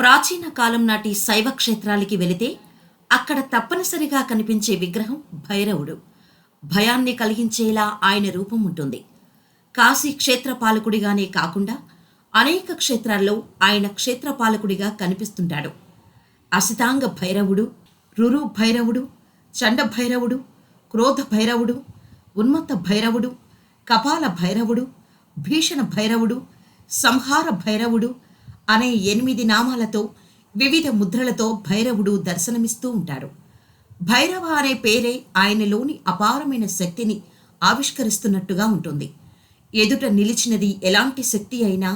ప్రాచీన కాలం నాటి శైవ క్షేత్రాలకి వెళితే అక్కడ తప్పనిసరిగా కనిపించే విగ్రహం భైరవుడు. భయాన్ని కలిగించేలా ఆయన రూపం ఉంటుంది. కాశీ క్షేత్రపాలకుడిగానే కాకుండా అనేక క్షేత్రాల్లో ఆయన క్షేత్రపాలకుడిగా కనిపిస్తుంటాడు. అసితాంగ భైరవుడు రురు భైరవుడు చండ భైరవుడు క్రోధ భైరవుడు ఉన్మత్త భైరవుడు కపాల భైరవుడు భీషణ భైరవుడు సంహార భైరవుడు అనే ఎనిమిది నామాలతో వివిధ ముద్రలతో భైరవుడు దర్శనమిస్తూ ఉంటాడు. భైరవ అనే పేరే ఆయనలోని అపారమైన శక్తిని ఆవిష్కరిస్తున్నట్టుగా ఉంటుంది. ఎదుట నిలిచినది ఎలాంటి శక్తి అయినా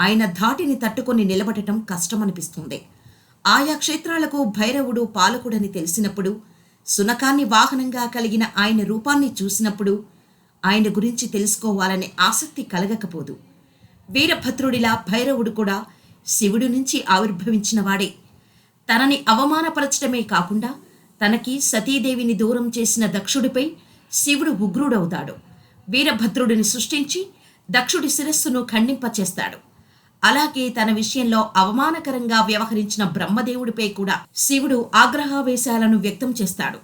ఆయన ధాటిని తట్టుకొని నిలబడటం కష్టమనిపిస్తుంది. ఆయా క్షేత్రాలకు భైరవుడు పాలకుడని తెలిసినప్పుడు సునకాన్ని వాహనంగా కలిగిన ఆయన రూపాన్ని చూసినప్పుడు ఆయన గురించి తెలుసుకోవాలనే ఆసక్తి కలగకపోదు. వీరభద్రుడిలా భైరవుడు కూడా శివుడి నుంచి ఆవిర్భవించిన వాడే. తనని అవమానపరచడమే కాకుండా తనకి సతీదేవిని దూరం చేసిన దక్షుడిపై శివుడు ఉగ్రుడవుతాడు. వీరభద్రుడిని సృష్టించి దక్షుడి శిరస్సును ఖండింపచేస్తాడు. అలాగే తన విషయంలో అవమానకరంగా వ్యవహరించిన బ్రహ్మదేవుడిపై కూడా శివుడు ఆగ్రహావేశాలను వ్యక్తం చేస్తాడు.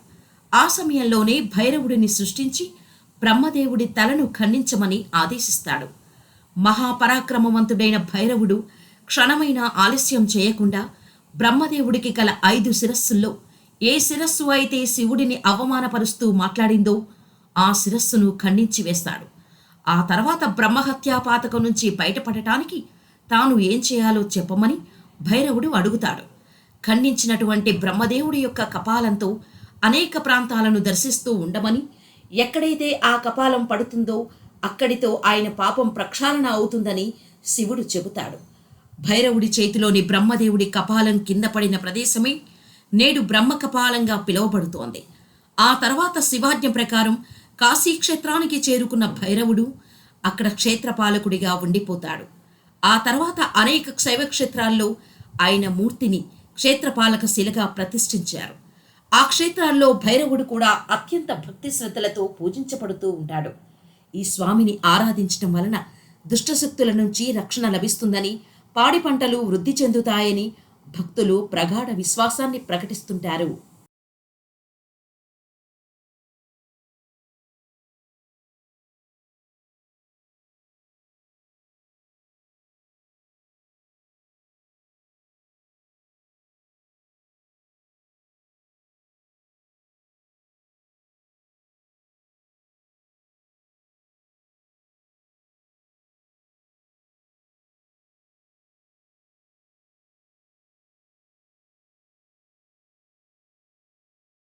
ఆ సమయంలోనే భైరవుడిని సృష్టించి బ్రహ్మదేవుడి తలను ఖండించమని ఆదేశిస్తాడు. మహాపరాక్రమవంతుడైన భైరవుడు క్షణమైన ఆలస్యం చేయకుండా బ్రహ్మదేవుడికి కల ఐదు శిరస్సుల్లో ఏ శిరస్సు అయితే శివుడిని అవమానపరుస్తూ మాట్లాడిందో ఆ శిరస్సును ఖండించి వేస్తాడు. ఆ తర్వాత బ్రహ్మహత్యా పాతకం నుంచి బయటపడటానికి తాను ఏం చేయాలో చెప్పమని భైరవుడు అడుగుతాడు. ఖండించినటువంటి బ్రహ్మదేవుడి యొక్క కపాలంతో అనేక ప్రాంతాలను దర్శిస్తూ ఉండమని ఎక్కడైతే ఆ కపాలం పడుతుందో అక్కడితో ఆయన పాపం ప్రక్షాళన అవుతుందని శివుడు చెబుతాడు. భైరవుడి చేతిలోని బ్రహ్మదేవుడి కపాలం కింద పడిన ప్రదేశమే నేడు బ్రహ్మ కపాలంగా పిలువబడుతోంది. ఆ తర్వాత శివాజ్ఞ ప్రకారం కాశీక్షేత్రానికి చేరుకున్న భైరవుడు అక్కడ క్షేత్రపాలకుడిగా ఉండిపోతాడు. ఆ తర్వాత అనేక శైవ క్షేత్రాల్లో ఆయన మూర్తిని క్షేత్రపాలక శిలగా ప్రతిష్ఠించారు. ఆ క్షేత్రాల్లో భైరవుడు కూడా అత్యంత భక్తి శ్రద్ధలతో పూజించబడుతూ ఉంటాడు. ఈ స్వామిని ఆరాధించటం వలన దుష్టశక్తుల నుంచి రక్షణ లభిస్తుందని పాడి పంటలు వృద్ధి చెందుతాయని భక్తులు ప్రగాఢ విశ్వాసాన్ని ప్రకటిస్తుంటారు.